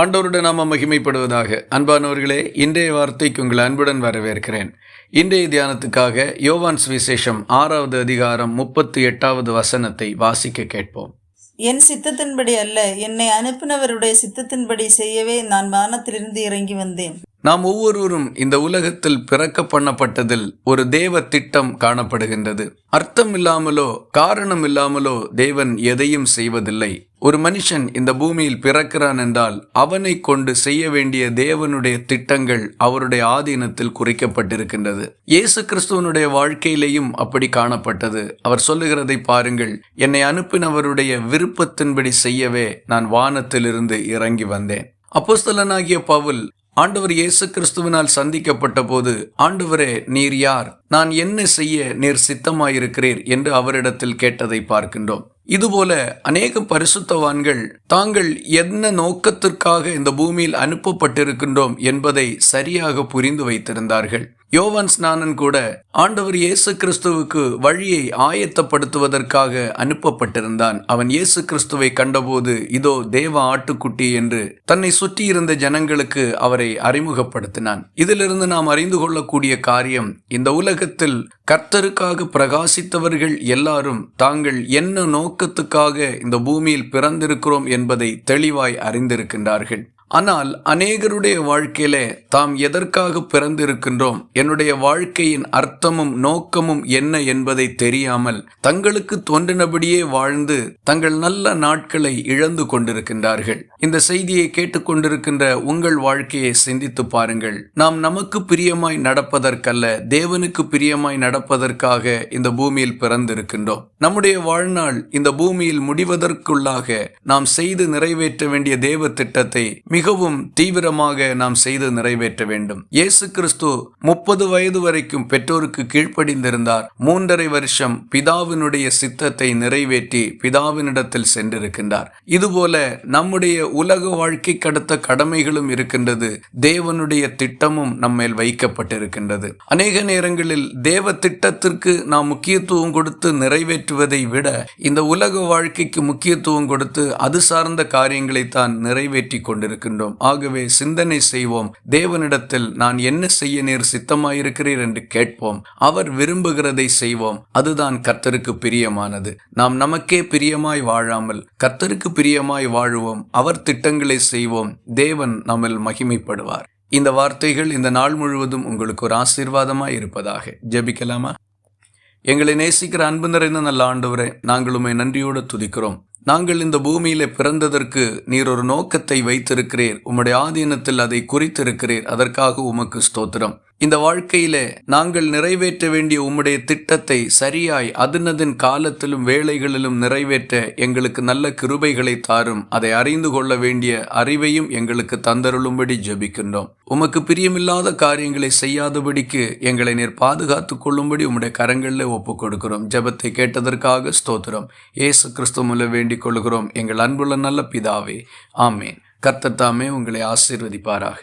ஆண்டவருடன் நாம மகிமைப்படுவதாக. அன்பானவர்களே இன்றைய வார்த்தைக்கு உங்கள் அன்புடன் வரவேற்கிறேன். இன்றைய தியானத்துக்காக யோவான்ஸ் விசேஷம் ஆறாவது அதிகாரம் முப்பத்தி எட்டாவது வசனத்தை வாசிக்க கேட்போம். என் சித்தத்தின்படி அல்ல என்னை அனுப்பினவருடைய சித்தத்தின்படி செய்யவே நான் வானத்திலிருந்து இறங்கி வந்தேன். நாம் ஒவ்வொருவரும் இந்த உலகத்தில் பிறக்க பண்ணப்பட்டதில் ஒரு தேவ திட்டம் காணப்படுகின்றது. அர்த்தம் இல்லாமலோ காரணம் இல்லாமலோ தேவன் எதையும் செய்வதில்லை. ஒரு மனுஷன் இந்த பூமியில் பிறக்கிறான் என்றால் அவனை கொண்டு செய்ய வேண்டிய தேவனுடைய திட்டங்கள் அவருடைய ஆதீனத்தில் குறிக்கப்பட்டிருக்கின்றது. இயேசு கிறிஸ்துவனுடைய வாழ்க்கையிலேயும் அப்படி காணப்பட்டது. அவர் சொல்லுகிறதை பாருங்கள் என்னை அனுப்பினவருடைய விருப்பத்தின்படி செய்யவே நான் வானத்திலிருந்து இறங்கி வந்தேன். அப்போஸ்தலனாகிய பவுல் ஆண்டவர் இயேசு கிறிஸ்துவினால் சந்திக்கப்பட்ட போது ஆண்டவரே நீர் யார்? நான் என்ன செய்ய நீர் சித்தமாயிருக்கிறீர்? என்று அவரிடத்தில் கேட்டதை பார்க்கின்றோம். இதுபோல அநேக பரிசுத்தவான்கள் தாங்கள் என்ன நோக்கத்திற்காக இந்த பூமியில் அனுப்பப்பட்டிருக்கின்றோம் என்பதை சரியாக புரிந்து வைத்திருந்தார்கள். யோவான் ஸ்நானன் கூட ஆண்டவர் இயேசு கிறிஸ்துவுக்கு வழியை ஆயத்தப்படுத்துவதற்காக அனுப்பப்பட்டிருந்தான். அவன் இயேசு கிறிஸ்துவை கண்டபோது இதோ தேவ ஆட்டுக்குட்டி என்று தன்னை சுற்றியிருந்த ஜனங்களுக்கு அவரை அறிமுகப்படுத்தினான். இதிலிருந்து நாம் அறிந்து கொள்ளக்கூடிய காரியம் இந்த உலகத்தில் கர்த்தருக்காக பிரகாசித்தவர்கள் எல்லாரும் தாங்கள் என்ன நோக்கத்துக்காக இந்த பூமியில் பிறந்திருக்கிறோம் என்பதை தெளிவாய் அறிந்திருக்கின்றார்கள். ஆனால் அநேகருடைய வாழ்க்கையில தாம் எதற்காக பிறந்திருக்கின்றோம்? என்னுடைய வாழ்க்கையின் அர்த்தமும் நோக்கமும் என்ன என்பதை தெரியாமல் தங்களுக்கு தோன்றினபடியே வாழ்ந்து தங்கள் நல்ல நாட்களை இழந்து கொண்டிருக்கின்றார்கள். இந்த செய்தியை கேட்டுக்கொண்டிருக்கின்ற உங்கள் வாழ்க்கையை சிந்தித்து பாருங்கள். நாம் நமக்கு பிரியமாய் நடப்பதற்கல்ல தேவனுக்கு பிரியமாய் நடப்பதற்காக இந்த பூமியில் பிறந்திருக்கின்றோம். நம்முடைய வாழ்நாள் இந்த பூமியில் முடிவதற்குள்ளாக நாம் செய்து நிறைவேற்ற வேண்டிய தேவ திட்டத்தை மிகவும் தீவிரமாக நாம் செய்து நிறைவேற்ற வேண்டும். இயேசு கிறிஸ்து முப்பது வயது வரைக்கும் பெற்றோருக்கு கீழ்ப்படிந்திருந்தார். மூன்றரை வருஷம் பிதாவினுடைய சித்தத்தை நிறைவேற்றி பிதாவினிடத்தில் சென்றிருக்கின்றார். இதுபோல நம்முடைய உலக வாழ்க்கை கடத்த கடமைகளும் இருக்கின்றது. தேவனுடைய திட்டமும் நம்மேல் வைக்கப்பட்டிருக்கின்றது. அநேக நேரங்களில் தேவ திட்டத்திற்கு நாம் முக்கியத்துவம் கொடுத்து நிறைவேற்றுவதை விட இந்த உலக வாழ்க்கைக்கு முக்கியத்துவம் கொடுத்து அது சார்ந்த காரியங்களை தான் நிறைவேற்றி கொண்டிருக்கின்றோம். ஆகவே சிந்தனை செய்வோம். தேவனிடத்தில் நான் என்ன செய்ய நேர் சித்தமாயிருக்கிறீர் என்று கேட்போம். அவர் விரும்புகிறதை செய்வோம். அதுதான் கர்த்தருக்கு பிரியமானது. நாம் நமக்கே பிரியமாய் வாழாமல் கர்த்தருக்கு பிரியமாய் வாழுவோம். அவர் திட்டங்களை செய்வோம். தேவன் நம்மில் மகிமைப்படுவார். இந்த வார்த்தைகள் இந்த நாள் முழுவதும் உங்களுக்கு ஒரு ஆசீர்வாதமாய் இருப்பதாக. ஜெபிக்கலாமா? எங்களை நேசிக்கிற அன்பு நிறைந்த நல்ல ஆண்டவரே நாங்கள் நன்றியோடு துதிக்கிறோம். நாங்கள் இந்த பூமியில பிறந்ததற்கு நீர் ஒரு நோக்கத்தை வைத்திருக்கிறீர். உம்முடைய ஆதீனத்தில் அதை குறித்திருக்கிறீர். அதற்காக உமக்கு ஸ்தோத்திரம். இந்த வாழ்க்கையில நாங்கள் நிறைவேற்ற வேண்டிய உம்முடைய திட்டத்தை சரியாய் அதனதன் காலத்திலும் வேலைகளிலும் நிறைவேற்ற எங்களுக்கு நல்ல கிருபைகளை தாரும். அதை அறிந்து கொள்ள வேண்டிய அறிவையும் எங்களுக்கு தந்தருளும்படி ஜெபிக்கின்றோம். உமக்கு பிரியமில்லாத காரியங்களை செய்யாதபடிக்கு எங்களை நீர் பாதுகாத்து கொள்ளும்படி உம்முடைய கரங்களில் ஒப்புக் கொடுக்கிறோம் ஜெபத்தை கேட்டதற்காக ஸ்தோத்திரம். ஏசு கிறிஸ்துமுல வேண்டிக் கொள்கிறோம். எங்கள் அன்புள்ள நல்ல பிதாவே ஆமேன். கர்த்தத்தாமே உங்களை ஆசீர்வதிப்பாராக.